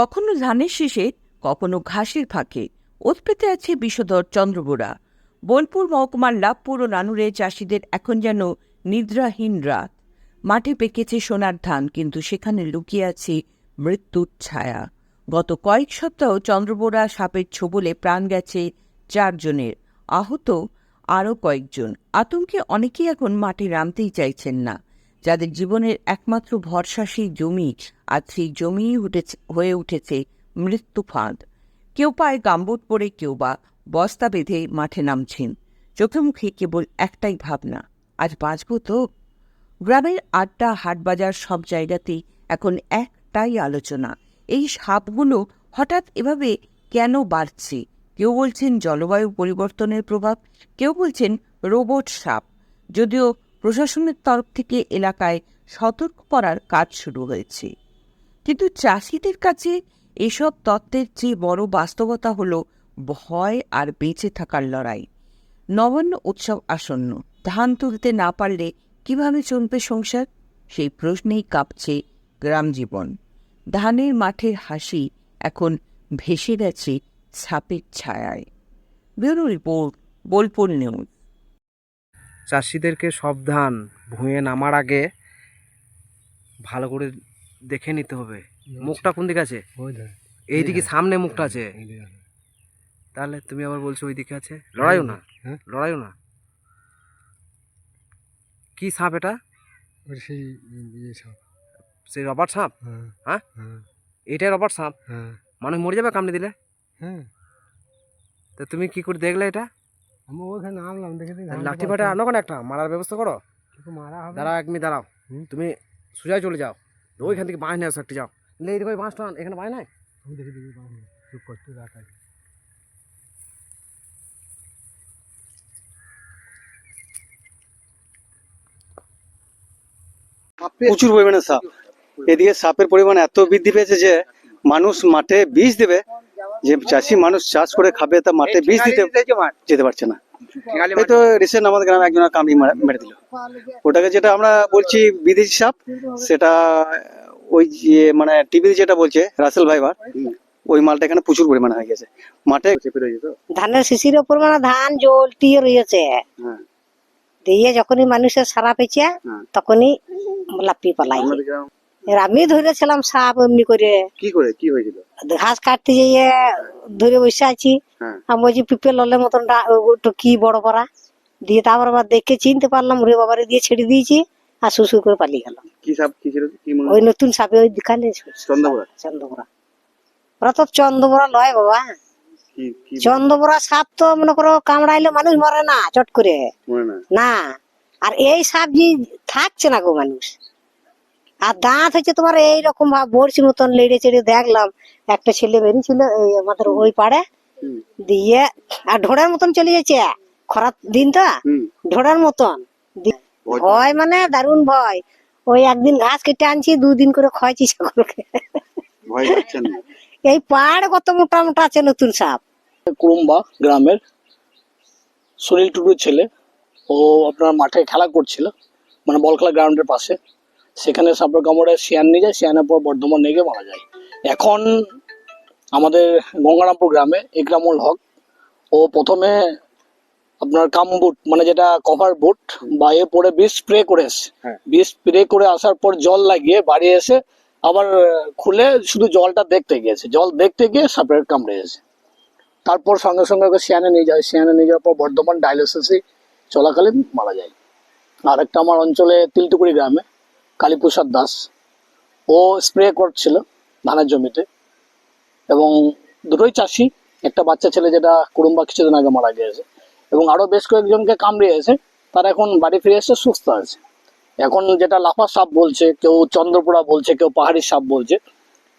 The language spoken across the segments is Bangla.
কখনো ধানের শীষে, কখনো ঘাসের ফাঁকে। ওত পেতে আছে বিষধর চন্দ্রবোড়া বোলপুর মহকুমার লাভপুর ও নানুরে চাষিদের এখন যেন নিদ্রাহীন রাত। মাঠে পেকেছে সোনার ধান, কিন্তু সেখানে লুকিয়ে আছে মৃত্যুর ছায়া। গত কয়েক সপ্তাহ চন্দ্রবোড়া সাপের ছোবলে প্রাণ গেছে চারজনের আহত আরও কয়েকজন। আতঙ্কে অনেকেই এখন মাঠে নামতেই চাইছেন না। যাদের জীবনের একমাত্র ভরসা সেই জমি আর সেই উঠেছে, হয়ে উঠেছে মৃত্যু ফাঁদ। কেউ পায় গাম্বুট পরে, কেউ বা বস্তা বেঁধে মাঠে নামছেন। চোখে মুখে কেবল একটাই ভাবনা, আজ বাঁচব তো? গ্রামের আড্ডা, হাটবাজার সব জায়গাতেই এখন একটাই আলোচনা। এই সাপগুলো হঠাৎ এভাবে কেন বাড়ছে? কেউ বলছেন জলবায়ু পরিবর্তনের প্রভাব, কেউ বলছেন রোবট সাপ। যদিও প্রশাসনের তরফ থেকে এলাকায় সতর্ক করার কাজ শুরু হয়েছে। কিন্তু চাষিদের কাছে এসব তত্ত্বের চেয়ে বড় বাস্তবতা হলো ভয় আর বেঁচে থাকার লড়াই। নবান্ন উৎসব আসন্ন। ধান তুলতে না পারলে কীভাবে চলবে সংসার? সেই প্রশ্নেই কাঁপছে গ্রাম জীবন। ধানের মাঠের হাসি এখন ভেসে গেছে ছাপের ছায়ায়। Bureau report Bolpur news. চাষিদেরকে সব ধান ভুঁয়ে নামার আগে ভালো করে দেখে নিতে হবে। মুখটা কোন দিকে আছে? এইদিকে সামনে মুখটা আছে। তাহলে তুমি আবার বলছো ওই দিকে আছে লড়াইও না? হ্যাঁ? লড়াইও না? কি সাপ এটা? সেই ইয়ে সেই রবার সাপ? হ্যাঁ। হ্যাঁ? হ্যাঁ। এটাই রবার সাপ? হ্যাঁ। মানুষ মরে যাবে কামড়ে দিলে? হ্যাঁ। তা তুমি কি করে দেখলে এটা? আমি ওখানে নামলাম দেখে লাঠি ফাটা আনো কেন একটা? মারার ব্যবস্থা করো। মারা হবে। দাঁড়াও এক মিনিট দাঁড়াও। তুমি সোজাই চলে যাও। ওইখান থেকে বাঁশ নিয়ে আসো একটু যাও। লে এইদিকে ওই বাঁশটা এখানে বাঁশ নাই? আমি দেখে দেখি না। চুপ করতে রাখা প্রচুর পরিমাণে সাপ। এদিকে সাপের পরিমাণ এত বৃদ্ধি পেয়েছে যে মানুষ মাঠে বিষ দেবে। যে চাষি মানুষ চাষ করে খাবে তা মাঠে বীজ দিতে যেতে পারছে না। এই তো রিসেন্ট আমাদের গ্রামে একজন কামড়ি মেরে দিল। ওটাকে যেটা আমরা বলছি বিদেশি সাপ সেটা ওই যে মানে টিভিতে যেটা বলছে রাসেল ভাইবার ওই মালটা এখানে প্রচুর পরিমাণে হয়ে গেছে। মাঠে ধানের শিশির ওপর মানে ধান জ্বলটিয়ে রয়েছে। হ্যাঁ। দিয়ে যখনই মানুষের সারা পেয়েছে হ্যাঁ। তখনই লাপি পালাই। আমি ধরেছিলাম সাপ এমনি করে। কি করে? কি হয়েছিল? ঘাস কাটতে যেয়ে ধরে বসে আছি। হ্যাঁ। আমি বলছি পিপে ললের মতন কি বড় বড়া দিয়ে তারপর আবার দেখে চিনতে পারলাম রে বাবারে দিয়ে ছেড়ে দিয়েছি আর শুশু করে পালিয়ে গেল কি সাপ কি ছিল? ওই নতুন সাপে ওই দেখালে চন্দ্রপুরা চন্দ্রবরা। ওরা তো চন্দ্রবরা লয় বাবা। চন্দ্রবরা সাপ তো মনে করো কামড়াইলে মানুষ মরে না চট করে। না। না আর এই সাপ যে থাকছে না গো মানুষ আর দাঁত হচ্ছে তোমার এইরকম ভাব বড়শি মতন লেড়ে চেড়ে দেখলাম। একটা ছেলে বেরিয়েছিল এই আমাদের ওই পাড়ে। দিয়ে আর ঢোড়ার মতন চলে যাচ্ছে। খরার দিন তো? ঢোড়ার মতন। ভয়- মানে দারুণ ভয়। ওই একদিন ঘাস কেটে আনছি দুদিন করে পাচ্ছেন না? এই পাড় কত মোটা মোটা আছে নতুন সাপ। কুরুম্বা গ্রামের সুনীল টুডুর ছেলে। ও আপনার মাঠে খেলা করছিল মানে বল খেলা গ্রাউন্ডের পাশে। সেখানে সাপের কামড়ে শিয়ান নিয়ে যায় শিয়ানের পর বর্ধমান নিয়ে গিয়ে মারা যায়। এখন আমাদের গঙ্গারামপুর গ্রামে ইকরামুল হক ও প্রথমে আপনার কাম বুট মানে যেটা কভার বুট বা এ পরে বিষ স্প্রে করে এসে। হ্যাঁ। বিষ স্প্রে করে আসার পর জল লাগিয়ে বাড়ি এসে আবার খুলে শুধু জলটা দেখতে গিয়েছে। জল দেখতে গিয়ে সাপের কামড়ে এসে। তারপর সঙ্গে সঙ্গে ওকে সিয়ানে নিয়ে যায়। সিয়ানে নিয়ে যাওয়ার পর বর্ধমান ডায়ালিসিসে চলাকালীন মারা যায়। আর একটা আমার অঞ্চলে তিলটুকুড়ি গ্রামে। কালীপ্রসাদ দাস। ও স্প্রে করছিল ধানের জমিতে এবং দুটোই চাষি, একটা বাচ্চা ছেলে যেটা কুড়ুম্বা কিছুদিন আগে মারা গিয়েছে এবং আরও বেশ কয়েকজনকে কামড়িয়েছে, তারা এখন বাড়ি ফিরে এসে সুস্থ আছে। এখন যেটা লাফা সাপ বলছে, কেউ চন্দ্রপুরা বলছে, কেউ পাহাড়ি সাপ বলছে,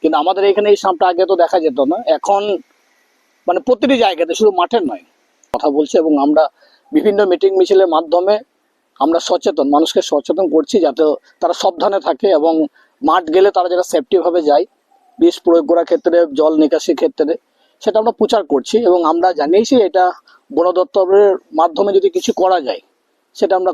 কিন্তু আমাদের এখানে এই সাপটা আগে তো দেখা যেত না। এখন মানে প্রতিটি জায়গাতে, শুধু মাঠের নয়, কথা বলছে এবং আমরা বিভিন্ন মিটিং মিছিলের মাধ্যমে আমরা সচেতন, মানুষকে সচেতন করছি যাতে তারা সাবধানে থাকে এবং মাঠ গেলে তারা যেটা সেফটিভাবে যায়, বিষ প্রয়োগ করার ক্ষেত্রে, জল নিকাশির ক্ষেত্রে, সেটা আমরা প্রচার করছি এবং আমরা জানিয়েছি এটা বন দপ্তরের মাধ্যমে যদি কিছু করা যায়, সেটা আমরা